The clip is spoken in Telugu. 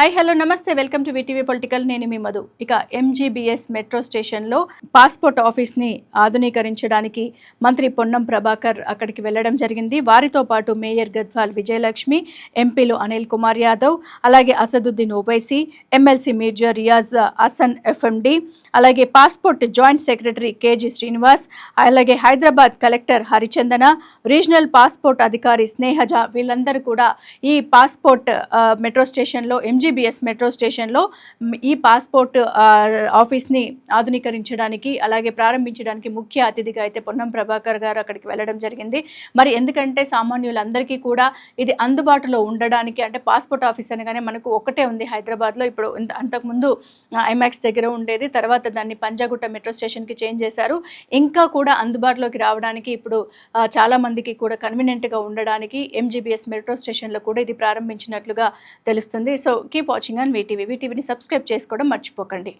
హాయ్ హలో నమస్తే. వెల్కమ్ టు విటీవీ పొలిటికల్ నేను మీ మధు. ఇక ఎంజీబీఎస్ మెట్రో స్టేషన్లో పాస్పోర్ట్ ఆఫీస్ని ఆధునీకరించడానికి మంత్రి పొన్నం ప్రభాకర్ అక్కడికి వెళ్ళడం జరిగింది. వారితో పాటు మేయర్ గద్వాల్ విజయలక్ష్మి ఎంపీలు అనిల్ కుమార్ యాదవ్ అలాగే అసదుద్దీన్ ఓవైసీ ఎమ్మెల్సీ మీర్జా రియాజ్ హసన్ ఎఫ్ఎండి అలాగే passport joint secretary KG Srinivas అలాగే Hyderabad collector Harichandana regional passport అధికారి స్నేహజ వీళ్ళందరూ కూడా ఈ పాస్పోర్ట్ మెట్రో స్టేషన్లో ఎంజీబీఎస్ మెట్రో స్టేషన్లో ఈ పాస్పోర్ట్ ఆఫీస్ని ఆధునీకరించడానికి అలాగే ప్రారంభించడానికి ముఖ్య అతిథిగా అయితే పొన్నం ప్రభాకర్ గారు అక్కడికి వెళ్ళడం జరిగింది. మరి ఎందుకంటే సామాన్యులందరికీ కూడా ఇది అందుబాటులో ఉండడానికి అంటే పాస్పోర్ట్ ఆఫీస్ అనగానే మనకు ఒకటే ఉంది హైదరాబాద్లో. ఇప్పుడు అంతకుముందు ఐమాక్స్ దగ్గర ఉండేది. తర్వాత దాన్ని పంజాగుట్ట మెట్రో స్టేషన్కి చేంజ్ చేశారు. ఇంకా కూడా అందుబాటులోకి రావడానికి ఇప్పుడు చాలామందికి చాలా మందికి కూడా కన్వీనియంట్గా ఉండడానికి ఎంజీబీఎస్ మెట్రో స్టేషన్లో కూడా ఇది ప్రారంభించినట్లుగా తెలుస్తుంది. So keep watching on VTV వీటీవీని subscribe చేసుకోవడం మర్చిపోకండి.